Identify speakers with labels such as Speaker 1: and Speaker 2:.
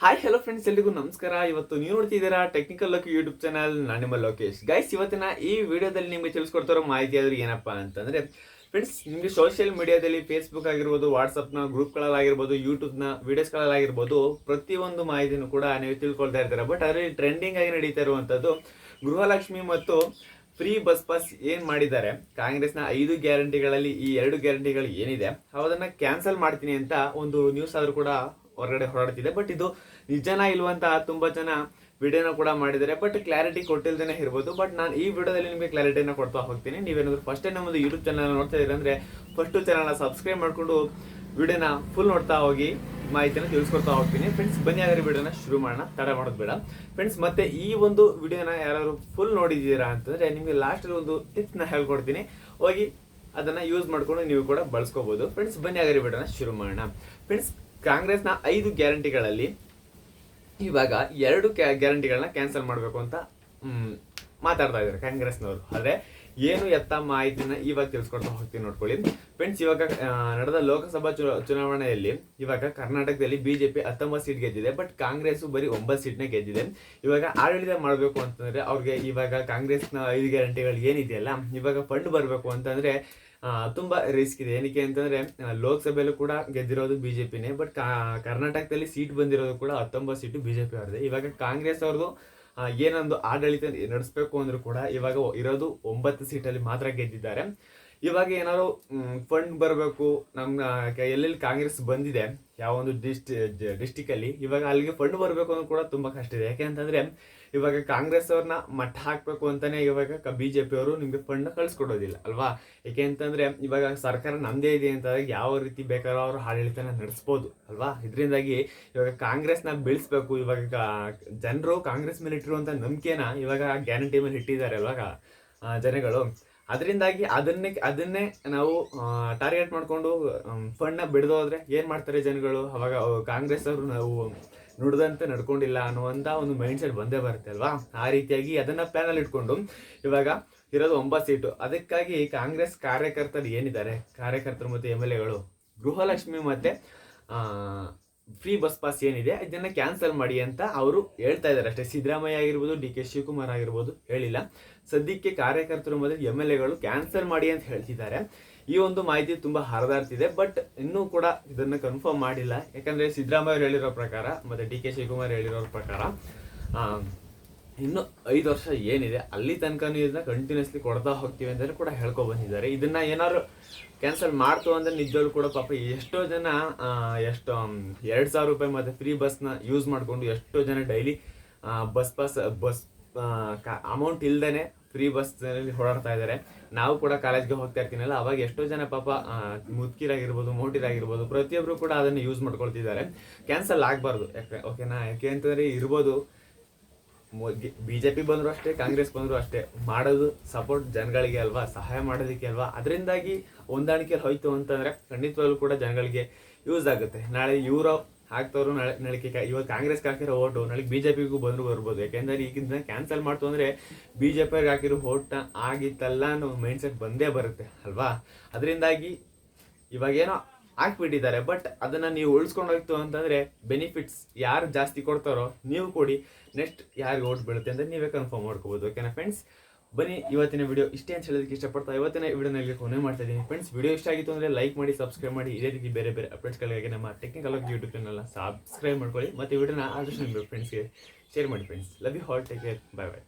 Speaker 1: Hi hello friends ಎಲ್ರಿಗೂ ನಮಸ್ಕಾರ. ಇವತ್ತು ನೀವು ನೋಡ್ತಿದ್ದೀರಾ ಟೆಕ್ನಿಕಲ್ ಲಕ್ ಯೂಟ್ಯೂಬ್ ಚಾನಲ್ ನಾನು ನಿಮ್ಮ ಲೋಕೇಶ್. ಗೈಸ್ ಇವತ್ತಿನ ಈ ವಿಡಿಯೋದಲ್ಲಿ ನಿಮಗೆ ತಿಳಿಸ್ಕೊಡ್ತಾರೋ ಮಾಹಿತಿ ಆದ್ರೆ ಏನಪ್ಪಾ ಅಂತಂದ್ರೆ ಫ್ರೆಂಡ್ಸ್ ನಿಮಗೆ ಸೋಷಿಯಲ್ ಮೀಡಿಯಾದಲ್ಲಿ ಫೇಸ್ಬುಕ್ ಆಗಿರ್ಬೋದು ವಾಟ್ಸಪ್ನ ಗ್ರೂಪ್ಗಳಲ್ಲಾಗಿರ್ಬೋದು ಯೂಟ್ಯೂಬ್ನ ವಿಡಿಯೋಸ್ಗಳಲ್ಲಾಗಿರ್ಬೋದು ಪ್ರತಿಯೊಂದು ಮಾಹಿತಿನೂ ಕೂಡ ನೀವು ತಿಳ್ಕೊಳ್ತಾ ಇರ್ತಾರೆ. ಬಟ್ ಅದರಲ್ಲಿ ಟ್ರೆಂಡಿಂಗ್ ಆಗಿ ನಡೀತಾ ಇರುವಂಥದ್ದು ಗೃಹಲಕ್ಷ್ಮಿ ಮತ್ತು ಫ್ರೀ ಬಸ್ ಪಾಸ್ ಏನು ಮಾಡಿದ್ದಾರೆ. ಕಾಂಗ್ರೆಸ್ನ ಐದು ಗ್ಯಾರಂಟಿಗಳಲ್ಲಿ ಈ ಎರಡು ಗ್ಯಾರಂಟಿಗಳು ಏನಿದೆ ಅದನ್ನು ಕ್ಯಾನ್ಸಲ್ ಮಾಡ್ತೀನಿ ಅಂತ ಒಂದು ನ್ಯೂಸ್ ಆದರೂ ಕೂಡ ಹೊರಗಡೆ ಹೊರಡ್ತಿದೆ. ಬಟ್ ಇದು ನಿಜನಾ ಇಲ್ವಂತ ತುಂಬಾ ಜನ ವಿಡಿಯೋನ ಕೂಡ ಮಾಡಿದ್ದಾರೆ. ಬಟ್ ಕ್ಲಾರಿಟಿ ಕೊಟ್ಟಿಲ್ದೇನೆ ಇರ್ಬೋದು. ಬಟ್ ನಾನು ಈ ವಿಡಿಯೋದಲ್ಲಿ ನಿಮಗೆ ಕ್ಲಾರಿಟಿನ ಕೊಡ್ತಾ ಹೋಗ್ತೀನಿ. ನೀವೇನಾದರೂ ಫಸ್ಟ್ ಟೈಮ್ ನಮ್ಮದು ಯೂಟ್ಯೂಬ್ ಚಾನಲ್ ನೋಡ್ತಾ ಅಂದ್ರೆ ಫಸ್ಟ್ ಚಾನಲ್ನ ಸಬ್ಸ್ಕ್ರೈಬ್ ಮಾಡಿಕೊಂಡು ವಿಡಿಯೋನ ಫುಲ್ ನೋಡ್ತಾ ಹೋಗಿ ಮಾಹಿತಿನ ತಿಳಿಸ್ಕೊಡ್ತಾ ಹೋಗ್ತೀನಿ. ಫ್ರೆಂಡ್ಸ್ ಬನ್ನಿ ಆದರೆ ವಿಡಿಯೋನ ಶುರು ಮಾಡೋಣ. ತಡ ಮಾಡೋದು ಬೇಡ. ಫ್ರೆಂಡ್ಸ್ ಮತ್ತೆ ಈ ಒಂದು ವಿಡಿಯೋನ ಯಾರಾದರೂ ಫುಲ್ ನೋಡಿದ್ದೀರಾ ಅಂತಂದ್ರೆ ನಿಮಗೆ ಲಾಸ್ಟಲ್ಲಿ ಒಂದು ಟಿಪ್ಸ್ನ ಹೇಳ್ಕೊಡ್ತೀನಿ. ಹೋಗಿ ಅದನ್ನ ಯೂಸ್ ಮಾಡ್ಕೊಂಡು ನೀವು ಕೂಡ ಬಳಸ್ಕೋಬಹುದು ಫ್ರೆಂಡ್ಸ್ ಬನ್ನಿ ಹಾಗಾದ್ರೆ ವಿಡಿಯೋನ ಶುರು ಮಾಡೋಣ. ಫ್ರೆಂಡ್ಸ್ ಕಾಂಗ್ರೆಸ್ನ ಐದು ಗ್ಯಾರಂಟಿಗಳಲ್ಲಿ ಇವಾಗ ಎರಡು ಗ್ಯಾರಂಟಿಗಳನ್ನ ಕ್ಯಾನ್ಸಲ್ ಮಾಡಬೇಕು ಅಂತ ಮಾತಾಡ್ತಾ ಇದ್ದಾರೆ ಕಾಂಗ್ರೆಸ್ನವರು. ಆದರೆ ಏನು ಎತ್ತ ಮಾಹಿತಿನ ಇವಾಗ ತಿಳ್ಸ್ಕೊಡ್ತಾ ಹೋಗ್ತೀನಿ ನೋಡ್ಕೊಳ್ಳಿ. ಫ್ರೆಂಡ್ಸ್ ಇವಾಗ ನಡೆದ ಲೋಕಸಭಾ ಚುನಾವಣೆಯಲ್ಲಿ ಇವಾಗ ಕರ್ನಾಟಕದಲ್ಲಿ ಬಿಜೆಪಿ ಹತ್ತೊಂಬತ್ತು ಸೀಟ್ ಗೆದ್ದಿದೆ ಬಟ್ ಕಾಂಗ್ರೆಸ್ ಬರೀ ಒಂಬತ್ತು ಸೀಟ್ನ ಗೆದ್ದಿದೆ. ಇವಾಗ ಆಡಳಿತ ಮಾಡಬೇಕು ಅಂತಂದ್ರೆ ಅವ್ರಿಗೆ ಇವಾಗ ಕಾಂಗ್ರೆಸ್ನ ಐದು ಗ್ಯಾರಂಟಿಗಳು ಏನಿದೆಯಲ್ಲ, ಇವಾಗ ಫಂಡ್ ಬರಬೇಕು ಅಂತಂದ್ರೆ ತುಂಬಾ ರಿಸ್ಕ್ ಇದೆ. ಏನಕ್ಕೆ ಅಂತಂದ್ರೆ ಲೋಕಸಭೆಯಲ್ಲೂ ಕೂಡ ಗೆದ್ದಿರೋದು ಬಿಜೆಪಿನೇ ಬಟ್ ಕರ್ನಾಟಕದಲ್ಲಿ ಸೀಟ್ ಬಂದಿರೋದು ಕೂಡ ಹತ್ತೊಂಬತ್ತು ಸೀಟು ಬಿಜೆಪಿ ಅವ್ರದ್ದು ಇವಾಗ ಕಾಂಗ್ರೆಸ್ ಅವ್ರದ್ದು ಏನೊಂದು ಆಡಳಿತ ನಡೆಸಬೇಕು ಅಂದ್ರೂ ಕೂಡ ಇವಾಗ ಇರೋದು ಒಂಬತ್ತು ಸೀಟಲ್ಲಿ ಮಾತ್ರ ಗೆದ್ದಿದ್ದಾರೆ. ಇವಾಗ ಏನಾದ್ರು ಫಂಡ್ ಬರಬೇಕು ನಮ್ಮ ಎಲ್ಲೆಲ್ಲಿ ಕಾಂಗ್ರೆಸ್ ಬಂದಿದೆ, ಯಾವ ಒಂದು ಡಿಸ್ಟ್ ಡಿಸ್ಟಿಕಲ್ಲಿ ಇವಾಗ ಅಲ್ಲಿಗೆ ಫಂಡ್ ಬರಬೇಕು ಅನ್ನೋದು ಕೂಡ ತುಂಬಾ ಕಷ್ಟ ಇದೆ. ಯಾಕೆ ಅಂತಂದ್ರೆ, ಇವಾಗ ಕಾಂಗ್ರೆಸ್ ಅವ್ರನ್ನ ಮಠ ಹಾಕಬೇಕು ಅಂತಲೇ ಇವಾಗ ಬಿಜೆಪಿ ಅವರು ನಿಮಗೆ ಫಂಡ್ ಕಳಿಸ್ಕೊಡೋದಿಲ್ಲ, ಅಲ್ವಾ? ಯಾಕೆ ಅಂತಂದ್ರೆ, ಇವಾಗ ಸರ್ಕಾರ ನಮ್ಮದೇ ಇದೆ ಅಂತ ಯಾವ ರೀತಿ ಬೇಕಾದ್ರೂ ಅವರು ಆಡಳಿತನ ನಡೆಸ್ಬೋದು, ಅಲ್ವಾ? ಇದರಿಂದಾಗಿ ಇವಾಗ ಕಾಂಗ್ರೆಸ್ನ ಬೆಳೆಸ್ಬೇಕು, ಇವಾಗ ಜನರು ಕಾಂಗ್ರೆಸ್ ಮೇಲೆ ಇಟ್ಟಿರುವಂತ ನಂಬಿಕೆನ ಇವಾಗ ಗ್ಯಾರಂಟಿ ಮೇಲೆ ಇಟ್ಟಿದ್ದಾರೆ ಇವಾಗ ಜನಗಳು. ಅದರಿಂದಾಗಿ ಅದನ್ನೇ ಅದನ್ನೇ ನಾವು ಟಾರ್ಗೆಟ್ ಮಾಡಿಕೊಂಡು ಫಂಡ್ನ ಬಿಡದೋದ್ರೆ ಏನು ಮಾಡ್ತಾರೆ ಜನಗಳು? ಅವಾಗ ಅವ್ ಕಾಂಗ್ರೆಸ್ ಅವರು ನಾವು ನುಡ್ದಂತೆ ನಡ್ಕೊಂಡಿಲ್ಲ ಅನ್ನುವಂಥ ಒಂದು ಮೈಂಡ್ ಸೆಟ್ ಬಂದೇ ಬರುತ್ತೆ ಅಲ್ವಾ? ಆ ರೀತಿಯಾಗಿ ಅದನ್ನು ಪ್ಲಾನ್ ಅಲ್ಲಿ ಇಟ್ಕೊಂಡು ಇವಾಗ ಇರೋದು ಒಂಬತ್ತು ಸೀಟು. ಅದಕ್ಕಾಗಿ ಕಾಂಗ್ರೆಸ್ ಕಾರ್ಯಕರ್ತರು ಏನಿದ್ದಾರೆ? ಕಾರ್ಯಕರ್ತರು ಮತ್ತು ಎಂ ಎಲ್ ಎಗಳು, ಗೃಹಲಕ್ಷ್ಮಿ ಮತ್ತೆ ಫ್ರೀ ಬಸ್ ಪಾಸ್ ಏನಿದೆ, ಇದನ್ನ ಕ್ಯಾನ್ಸಲ್ ಮಾಡಿ ಅಂತ ಅವರು ಹೇಳ್ತಾ ಇದ್ದಾರೆ. ಅಷ್ಟೇ ಸಿದ್ದರಾಮಯ್ಯ ಆಗಿರ್ಬೋದು, ಡಿ ಕೆ ಶಿವಕುಮಾರ್ ಆಗಿರ್ಬೋದು ಹೇಳಿಲ್ಲ. ಸದ್ಯಕ್ಕೆ ಕಾರ್ಯಕರ್ತರು ಮೊದಲು ಎಂ ಎಲ್ ಎಗಳು ಕ್ಯಾನ್ಸಲ್ ಮಾಡಿ ಅಂತ ಹೇಳ್ತಿದ್ದಾರೆ. ಈ ಒಂದು ಮಾಹಿತಿ ತುಂಬಾ ಹರಿದಾಡ್ತಿದೆ ಬಟ್ ಇನ್ನೂ ಕೂಡ ಇದನ್ನ ಕನ್ಫರ್ಮ್ ಮಾಡಿಲ್ಲ. ಯಾಕಂದ್ರೆ ಸಿದ್ದರಾಮಯ್ಯ ಹೇಳಿರೋ ಪ್ರಕಾರ, ಮತ್ತೆ ಡಿ ಕೆ ಶಿವಕುಮಾರ್ ಹೇಳಿರೋ ಪ್ರಕಾರ ಇನ್ನು ಐದು ವರ್ಷ ಏನಿದೆ, ಅಲ್ಲಿ ತನಕನೂ ಇದನ್ನ ಕಂಟಿನ್ಯೂಸ್ಲಿ ಕೊಡ್ತಾ ಹೋಗ್ತೀವಿ ಅಂತಲೂ ಕೂಡ ಹೇಳ್ಕೊ ಬಂದಿದ್ದಾರೆ. ಇದನ್ನ ಏನಾದ್ರು ಕ್ಯಾನ್ಸಲ್ ಮಾಡ್ತು ಅಂದ್ರೆ ನಿಜವಾಗ್ಲೂ ಕೂಡ ಪಾಪ ಎಷ್ಟೋ ಜನ ಎಷ್ಟು ಎರಡು ಸಾವಿರ ರೂಪಾಯಿ ಮತ್ತೆ ಫ್ರೀ ಬಸ್ನ ಯೂಸ್ ಮಾಡಿಕೊಂಡು ಎಷ್ಟೋ ಜನ daily bus pass bus amount ಇಲ್ದೇನೆ ಫ್ರೀ ಬಸ್ನಲ್ಲಿ ಓಡಾಡ್ತಾ ಇದ್ದಾರೆ. ನಾವು ಕೂಡ ಕಾಲೇಜ್ಗೆ ಹೋಗ್ತಾ ಇರ್ತೀನಲ್ಲ, ಅವಾಗ ಎಷ್ಟೋ ಜನ ಪಾಪ ಮುದ್ಕಿರಾಗಿರ್ಬೋದು, ಮೋಟಿರಾಗಿರ್ಬೋದು ಪ್ರತಿಯೊಬ್ಬರು ಕೂಡ ಅದನ್ನು ಯೂಸ್ ಮಾಡ್ಕೊಳ್ತಿದ್ದಾರೆ. ಕ್ಯಾನ್ಸಲ್ ಆಗಬಾರ್ದು. ಯಾಕೆ ಓಕೆನಾ ಯಾಕೆ ಅಂತಂದ್ರೆ ಇರ್ಬೋದು. ಬಿಜೆಪಿ ಬಂದ್ರು ಅಷ್ಟೇ, ಕಾಂಗ್ರೆಸ್ ಬಂದ್ರು ಅಷ್ಟೇ, ಮಾಡೋದು ಸಪೋರ್ಟ್ ಜನಗಳಿಗೆ ಅಲ್ವಾ, ಸಹಾಯ ಮಾಡೋದಕ್ಕೆ ಅಲ್ವಾ? ಅದರಿಂದಾಗಿ ಹೊಂದಾಣಿಕೆ ಹೋಯ್ತು ಅಂತಂದ್ರೆ, ಖಂಡಿತವಾಗ್ಲೂ ಕೂಡ ಜನಗಳಿಗೆ ಯೂಸ್ ಆಗುತ್ತೆ. ನಾಳೆ ಇವರು ಹಾಕ್ತವ್ರು ನಾಳೆ ನಾಳೆ ಇವಾಗ ಕಾಂಗ್ರೆಸ್ಗೆ ಹಾಕಿರೋ ಓಟು, ನಾಳೆ ಬಿಜೆಪಿಗೂ ಬಂದ್ರು ಬರ್ಬೋದು. ಯಾಕೆಂದ್ರೆ ಈಗಿಂದ ಕ್ಯಾನ್ಸಲ್ ಮಾಡ್ತು ಅಂದ್ರೆ ಬಿಜೆಪಿಗೆ ಹಾಕಿರೋ ಓಟ್ನ ಆಗಿತ್ತಲ್ಲ ಅನ್ನೋ ಮೈಂಡ್ಸೆಟ್ ಬಂದೇ ಬರುತ್ತೆ, ಅಲ್ವಾ? ಅದರಿಂದಾಗಿ ಇವಾಗ ಏನೋ ಹಾಕ್ಬಿಟ್ಟಿದ್ದಾರೆ. ಬಟ್ ಅದನ್ನ ನೀವು ಉಳಿಸ್ಕೊಂಡೋಗ್ತು ಅಂತಂದ್ರೆ ಬೆನಿಫಿಟ್ಸ್ ಯಾರು ಜಾಸ್ತಿ ಕೊಡ್ತಾರೋ ನೀವು ಕೊಡಿ. ನೆಕ್ಸ್ಟ್ ಯಾರಿಗೆ ಓಟ್ ಬೀಳುತ್ತೆ ಅಂತ ನೀವೇ ಕನ್ಫರ್ಮ್ ಮಾಡ್ಕೋಬಹುದು ಓಕೆನಾ ಫ್ರೆಂಡ್ಸ್ ಬನ್ನಿ, ಇವತ್ತಿನ ವಿಡಿಯೋ ಇಷ್ಟೇ ಅಂತ ಹೇಳೋದಕ್ಕೆ ಇಷ್ಟಪಡ್ತಾ ಇವತ್ತಿನ ವಿಡಿಯೋನ ಇಲ್ಲಿ ಕೊನೆ ಮಾಡ್ತಾ ಇದ್ದೀನಿ. ಫ್ರೆಂಡ್ಸ್ ವಿಡಿಯೋ ಇಷ್ಟ ಆಗಿತ್ತು ಅಂದ್ರೆ ಲೈಕ್ ಮಾಡಿ ಸಬ್ಸ್ಕ್ರೈಬ್ ಮಾಡಿ. ಇದೇ ರೀತಿ ಬೇರೆ ಬೇರೆ ಅಪ್ಡೇಟ್ಸ್ಗಳಿಗಾಗಿ ನಮ್ಮ ಟೆಕ್ನಿಕಲ್ ಯೂಟ್ಯೂಬ್ ಚಾನಲ್ನ ಸಬ್ಸ್ಕ್ರೈಬ್ ಮಾಡ್ಕೊಳ್ಳಿ. ಮತ್ತೆ ವಿಡಿಯೋನ ಆದಷ್ಟು ನಿಮ್ಮ ಫ್ರೆಂಡ್ಸ್ಗೆ ಶೇರ್ ಮಾಡಿ. Friends love you all take care bye bye